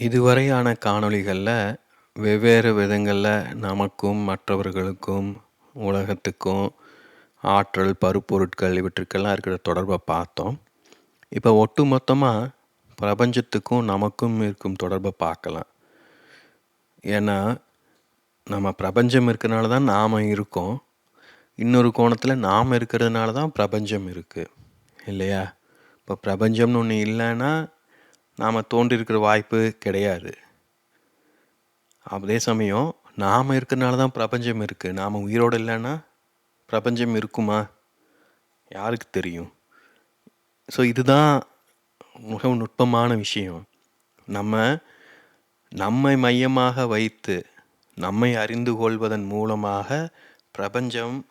இதுவரையான காணொளிகளில் வெவ்வேறு விதங்களில் நமக்கும், மற்றவர்களுக்கும், உலகத்துக்கும் ஆற்றல், பருப்பொருட்கள் இவற்றுக்கெல்லாம் இருக்கிற தொடர்பை பார்த்தோம். இப்போ ஒட்டு மொத்தமாக பிரபஞ்சத்துக்கும், நமக்கும் இருக்கும் தொடர்பை பார்க்கலாம். ஏன்னா, நம்ம பிரபஞ்சம் இருக்கிறனால தான் நாம் இருக்கோம். இன்னொரு கோணத்தில் நாம் இருக்கிறதுனால தான் பிரபஞ்சம் இருக்குது இல்லையா? இப்போ பிரபஞ்சம்னு ஒன்று இல்லைன்னா நாம் தோன்றியிருக்கிற வாய்ப்பு கிடையாது. அதே சமயம் நாம் இருக்கிறனால தான் பிரபஞ்சம் இருக்குது நாம் உயிரோடு இல்லைன்னா பிரபஞ்சம் இருக்குமா? யாருக்கு தெரியும்? ஸோ இதுதான் மிகவும் நுட்பமான விஷயம். நம்ம நம்மை மையமாக வைத்து, நம்மை அறிந்து கொள்வதன் மூலமாக பிரபஞ்சம்,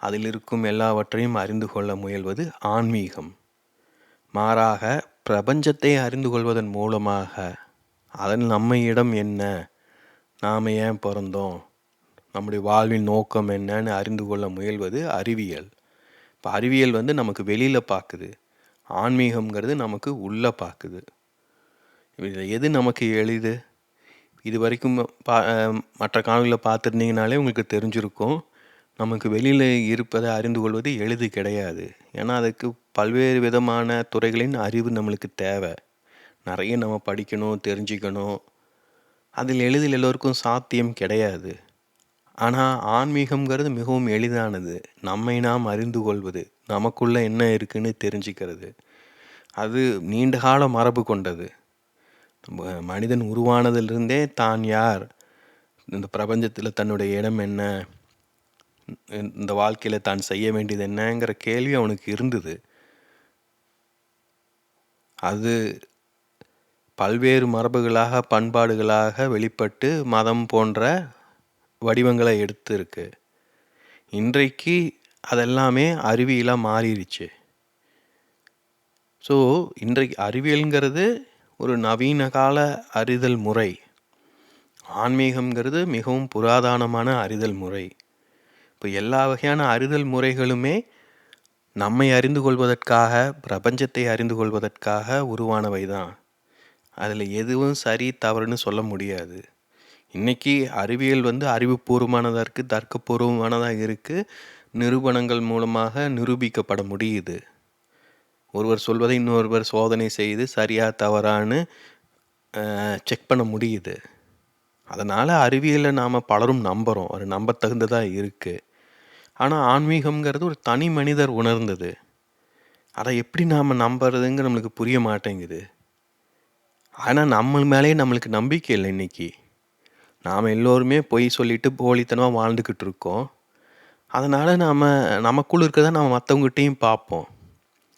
அதில் இருக்கும் எல்லாவற்றையும் அறிந்து கொள்ள முயல்வது ஆன்மீகம். மாறாக பிரபஞ்சத்தை அறிந்து கொள்வதன் மூலமாக, அதன் நம்ம இடம் என்ன? நாம் ஏன் பிறந்தோம் நம்முடைய வாழ்வின் நோக்கம் என்னன்னு அறிந்து கொள்ள முயல்வது அறிவியல். இப்போ அறிவியல் வந்து நமக்கு வெளியில் பார்க்குது. ஆன்மீகம்ங்கிறது நமக்கு உள்ளே பார்க்குது. இதில் எது நமக்கு எளிது? இது வரைக்கும் பா மற்ற காணொலியில் பார்த்துருந்தீங்கனாலே உங்களுக்கு தெரிஞ்சிருக்கும். நமக்கு வெளியில் இருப்பதை அறிந்து கொள்வது எளிது கிடையாது. ஏன்னா, அதுக்கு பல்வேறு விதமான துறைகளின் அறிவு நம்மளுக்கு தேவை நிறைய நம்ம படிக்கணும், தெரிஞ்சுக்கணும். அதில் எளிதில் எல்லோருக்கும் சாத்தியம் கிடையாது. ஆனால் ஆன்மீகம்ங்கிறது மிகவும் எளிதானது. நம்மை நாம் அறிந்து கொள்வது. நமக்குள்ளே என்ன இருக்குன்னு தெரிஞ்சுக்கிறது. அது நீண்டகால மரபு கொண்டது. மனிதன் உருவானதிலிருந்தே தான் யார்? இந்த பிரபஞ்சத்தில் தன்னுடைய இடம் என்ன? இந்த வாழ்க்கையில் தான் செய்ய வேண்டியது என்னங்கிற கேள்வி அவனுக்கு இருந்தது. அது பல்வேறு மரபுகளாக, பண்பாடுகளாக வெளிப்பட்டு மதம் போன்ற வடிவங்களை எடுத்திருக்கு. இன்றைக்கு அதெல்லாமே அறிவியலாக மாறிடுச்சு ஸோ, இன்றைக்கு அறிவியல்ங்கிறது ஒரு நவீன கால அறிதல் முறை. ஆன்மீகம்ங்கிறது மிகவும் புராதனமான அறிதல் முறை. இப்போ எல்லா வகையான அறிதல் முறைகளுமே நம்மை அறிந்து கொள்வதற்காக, பிரபஞ்சத்தை அறிந்து கொள்வதற்காக உருவானவை தான். அதில் எதுவும் சரி, தவறுன்னு சொல்ல முடியாது. இன்றைக்கி அறிவியல் வந்து அறிவுபூர்வமானதாக இருக்குது தர்க்கப்பூர்வமானதாக இருக்குது நிரூபணங்கள் மூலமாக நிரூபிக்கப்பட முடியுது. ஒருவர் சொல்வதை இன்னொருவர் சோதனை செய்து சரியாக தவறான்னு செக் பண்ண முடியுது. அதனால் அறிவியலை நாம் பலரும் நம்புகிறோம் அது நம்பத்தகுந்ததாக இருக்குது ஆனால் ஆன்மீகம்ங்கிறது ஒரு தனி மனிதர் உணர்ந்தது. அதை எப்படி நாம் நம்புறதுங்க நம்மளுக்கு புரிய மாட்டேங்குது. ஆனால் நம்ம மேலேயே நம்மளுக்கு நம்பிக்கை இல்லை இன்னைக்கு. நாம் எல்லோருமே பொய் சொல்லிட்டு போலித்தனமாக வாழ்ந்துக்கிட்டு இருக்கோம். அதனால் நாம் நமக்குள் இருக்கிறத நம்ம மற்றவங்ககிட்டையும் பார்ப்போம்.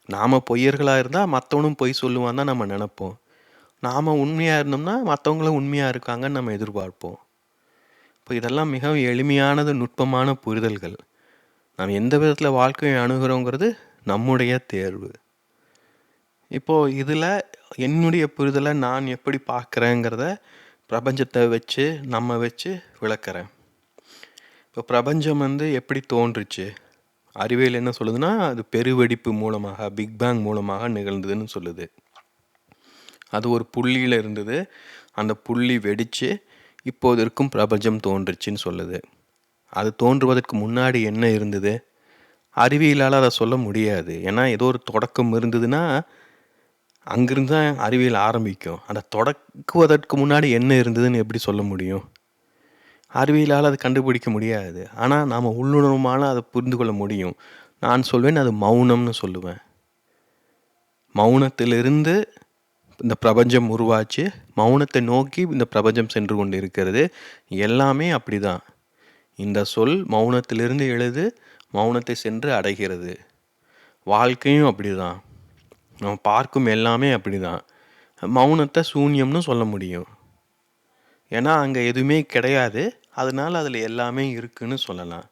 நாம் பொய்யர்களாக இருந்தால் மற்றவனும் பொய் சொல்லுவான் தான் நம்ம நினப்போம் நாம் உண்மையாக இருந்தோம்னா, மற்றவங்களும் உண்மையாக இருக்காங்கன்னு நம்ம எதிர்பார்ப்போம். இப்போ இதெல்லாம் மிகவும் எளிமையானது, நுட்பமான புரிதல்கள். நாம் எந்த விதத்தில் வாழ்க்கையை அணுகிறோங்கிறது நம்முடைய தேர்வு. இப்போது இதில் என்னுடைய புரிதலை நான் எப்படி பார்க்குறேங்கிறத பிரபஞ்சத்தை வச்சு, நம்ம வச்சு விளக்குறேன். இப்போ பிரபஞ்சம் வந்து எப்படி தோன்றுச்சு? அறிவியல் என்ன சொல்லுதுன்னா, அது பெருவெடிப்பு மூலமாக, பிக் பேங் மூலமாக நிகழ்ந்ததுன்னு சொல்லுது. அது ஒரு புள்ளியில் இருந்தது. அந்த புள்ளி வெடித்து இப்போது இருக்கும் பிரபஞ்சம் தோன்றுச்சுன்னு சொல்லுது. அது தோன்றுவதற்கு முன்னாடி என்ன இருந்தது? அறிவியலால் அதை சொல்ல முடியாது. ஏன்னா, ஏதோ ஒரு தொடக்கம் இருந்ததுன்னா, அங்கிருந்து தான் அறிவியல் ஆரம்பிக்கும். அந்த தொடக்குவதற்கு முன்னாடி என்ன இருந்ததுன்னு எப்படி சொல்ல முடியும்? அறிவியலால் அது கண்டுபிடிக்க முடியாது. ஆனால் நாம் உள்ளுணர்வுமான அதை புரிந்து கொள்ள முடியும். நான் சொல்வேன் அது மௌனம்னு சொல்லுவேன். மௌனத்திலிருந்து இந்த பிரபஞ்சம் உருவாச்சு. மௌனத்தை நோக்கி இந்த பிரபஞ்சம் சென்று கொண்டு இருக்கிறது எல்லாமே அப்படிதான். இந்த சொல் மௌனத்திலிருந்து எழுது, மௌனத்தை சென்று அடைகிறது. வாழ்க்கையும் அப்படிதான். நம்ம பார்க்கும் எல்லாமே அப்படிதான். மௌனத்தை சூன்யம்னு சொல்ல முடியும். ஏன்னா, அங்கே எதுவுமே கிடையாது. அதனால் அதில் எல்லாமே இருக்குன்னு சொல்லலாம்.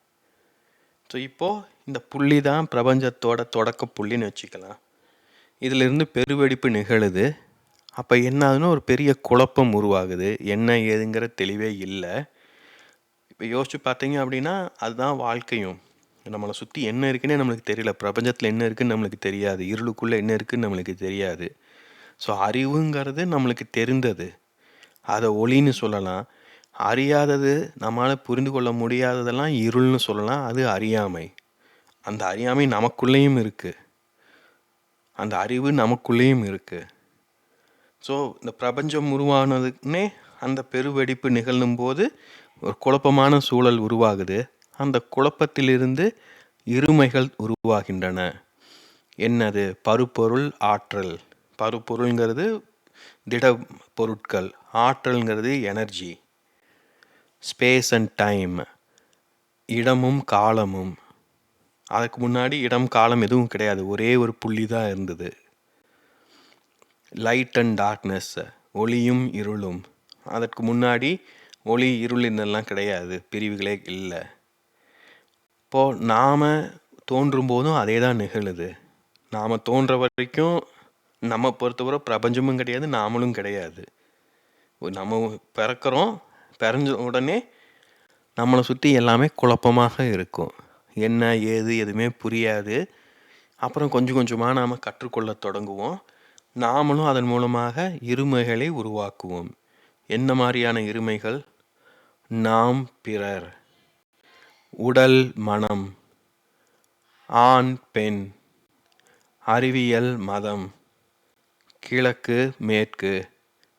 ஸோ, இப்போ இந்த புள்ளி தான் பிரபஞ்சத்தோட தொடக்க புள்ளின்னு வச்சுக்கலாம். இதிலிருந்து பெருவெடிப்பு நிகழுது. அப்போ என்ன ஆகுதுன்னா, ஒரு பெரிய குழப்பம் உருவாகுது. என்ன ஏதுங்கிற தெளிவே இல்லை இப்போ யோசிச்சு பார்த்தீங்க அப்படின்னா, அதுதான் வாழ்க்கையும். நம்மளை சுற்றி என்ன இருக்குன்னே நம்மளுக்கு தெரியல. பிரபஞ்சத்தில் என்ன இருக்குன்னு நம்மளுக்கு தெரியாது. இருளுக்குள்ளே என்ன இருக்குன்னு நம்மளுக்கு தெரியாது. ஸோ, அறிவுங்கிறது நம்மளுக்கு தெரிந்தது. அதை ஒளின்னு சொல்லலாம் அறியாதது நம்மளால் புரிந்து கொள்ள முடியாததெல்லாம் இருள்னு சொல்லலாம் அது அறியாமை அந்த அறியாமை நமக்குள்ளேயும் இருக்குது அந்த அறிவு நமக்குள்ளேயும் இருக்குது ஸோ இந்த பிரபஞ்சம் உருவானதுன்னே அந்த பெருவெடிப்பு நிகழும்போது ஒரு குழப்பமான சூழல் உருவாகுது. அந்த குழப்பத்திலிருந்து இருமைகள் உருவாகின்றன. என்னது? பருப்பொருள் ஆற்றல். பருப்பொருள்ங்கிறது திட பொருட்கள். ஆற்றல்ங்கிறது எனர்ஜி. Space and time. இடமும் காலமும். அதுக்கு முன்னாடி இடம் காலம் எதுவும் கிடையாது. ஒரே ஒரு புள்ளி தான் இருந்தது. லைட் அண்ட் டார்க்னஸ் ஒளியும் இருளும். அதற்கு முன்னாடி ஒளி இருளின்னெல்லாம் கிடையாது பிரிவுகளே இல்லை. இப்போது நாம் தோன்றும் போதும் அதே தான் நிகழுது. நாம் தோன்ற வரைக்கும் நம்ம பொறுத்தவரை பிரபஞ்சமும் கிடையாது நாமளும் கிடையாது. நம்ம பிறக்கிறோம் பிறஞ்ச உடனே நம்மளை சுற்றி எல்லாமே குழப்பமாக இருக்கும். என்ன ஏது எதுவுமே புரியாது. அப்புறம் கொஞ்சம் கொஞ்சமாக நாம் கற்றுக்கொள்ள தொடங்குவோம். நாமளும் அதன் மூலமாக இருமைகளை உருவாக்குவோம். என்ன மாதிரியான இருமைகள்? நாம் பிறர். உடல் மனம். ஆண் பெண். அறிவியல் மதம். கிழக்கு மேற்கு.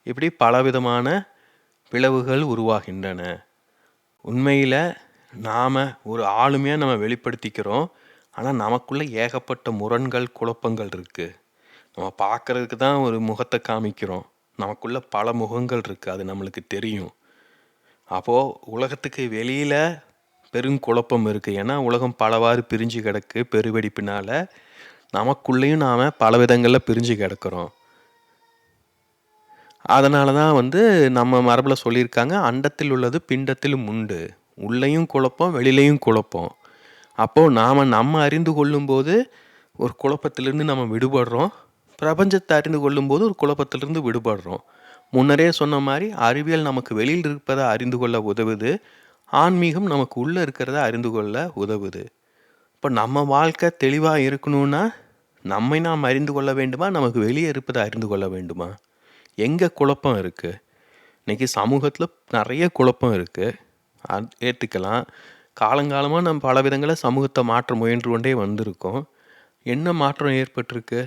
இப்படி பலவிதமான பிளவுகள் உருவாகின்றன. உண்மையில் நாம் ஒரு ஆளுமையாக நம்ம வெளிப்படுத்திக்கிறோம். ஆனால் நமக்குள்ளே ஏகப்பட்ட முரண்கள் குழப்பங்கள் இருக்குது நம்ம பார்க்குறதுக்கு தான் ஒரு முகத்தை காமிக்கிறோம். நமக்குள்ளே பல முகங்கள் இருக்குது அது நம்மளுக்கு தெரியும். அப்போது உலகத்துக்கு வெளியில் பெரும் குழப்பம் இருக்குது ஏன்னா உலகம் பலவாறு பிரிஞ்சு கிடக்கு பெருவெடிப்பினால். நமக்குள்ளேயும் நாம் பல விதங்களில் பிரிஞ்சு கிடக்கிறோம். அதனால தான் வந்து நம்ம மரபில் சொல்லியிருக்காங்க அண்டத்தில் உள்ளது பிண்டத்திலும் உண்டு. உள்ளேயும் குழப்பம் வெளியிலையும் குழப்பம். அப்போது நாம் நம்ம அறிந்து கொள்ளும்போது ஒரு குழப்பத்திலிருந்து நம்ம விடுபடுறோம். பிரபஞ்சத்தை அறிந்து கொள்ளும்போது ஒரு குழப்பத்திலிருந்து விடுபடுறோம். முன்னரே சொன்ன மாதிரி அறிவியல் நமக்கு வெளியில் இருப்பதை அறிந்து கொள்ள உதவுது. ஆன்மீகம் நமக்கு உள்ளே இருக்கிறத அறிந்து கொள்ள உதவுது. இப்போ நம்ம வாழ்க்கை தெளிவாக இருக்கணும்னா நம்மை நாம் அறிந்து கொள்ள வேண்டுமா? நமக்கு வெளியே இருப்பதை அறிந்து கொள்ள வேண்டுமா? எங்கே குழப்பம் இருக்குது இன்றைக்கி சமூகத்தில் நிறைய குழப்பம் இருக்குது அது ஏற்றுக்கலாம் காலங்காலமாக நம்ம பல விதங்களில் சமூகத்தை மாற்ற முயன்று கொண்டே வந்திருக்கோம். என்ன மாற்றம் ஏற்பட்டிருக்கு?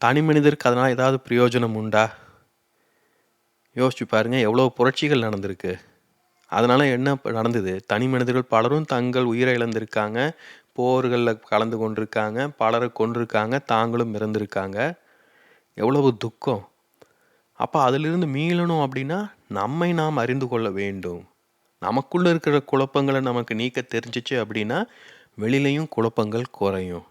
தனி மனிதருக்கு அதனால் ஏதாவது பிரயோஜனம் உண்டா? யோசிச்சு பாருங்கள் எவ்வளோ புரட்சிகள் நடந்திருக்கு. அதனால் என்ன நடந்தது? தனி மனிதர்கள் பலரும் தங்கள் உயிரை இழந்திருக்காங்க. போர்களில் கலந்து கொண்டிருக்காங்க பலரை கொண்டிருக்காங்க தாங்களும் இறந்திருக்காங்க. எவ்வளவு துக்கம். அப்போ அதிலிருந்து மீளணும் அப்படின்னா நம்மை நாம் அறிந்து கொள்ள வேண்டும். நமக்குள்ளே இருக்கிற குழப்பங்களை நமக்கு நீக்க தெரிஞ்சிச்சு அப்படின்னா வெளியிலையும் குழப்பங்கள் குறையும்.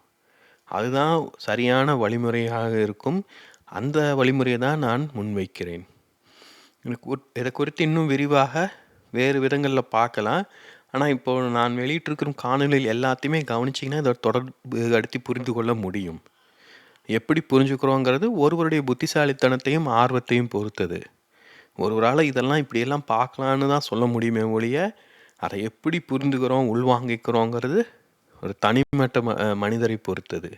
அதுதான் சரியான வழிமுறையாக இருக்கும். அந்த வழிமுறையை தான் நான் முன்வைக்கிறேன். இதை குறித்து இன்னும் விரிவாக வேறு விதங்களில் பார்க்கலாம். ஆனால் இப்போது நான் வெளியிட்டிருக்கிற காணொலியில் எல்லாத்தையுமே கவனிச்சிங்கன்னா இதோட தொடர்பு அடுத்து புரிந்து கொள்ள முடியும். எப்படி புரிஞ்சுக்கிறோங்கிறது ஒருவருடைய புத்திசாலித்தனத்தையும் ஆர்வத்தையும் பொறுத்தது. ஒருவரால் இதெல்லாம் இப்படியெல்லாம் பார்க்கலான்னு தான் சொல்ல முடியுமே ஒழிய அதை எப்படி புரிந்துக்கிறோம் உள்வாங்கிக்கிறோங்கிறது ஒரு தனிமட்ட ம மனிதரை பொறுத்தது.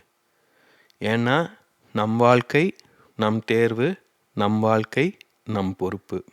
ஏன்னா நம் வாழ்க்கை நம் தேர்வு நம் வாழ்க்கை நம் பொறுப்பு.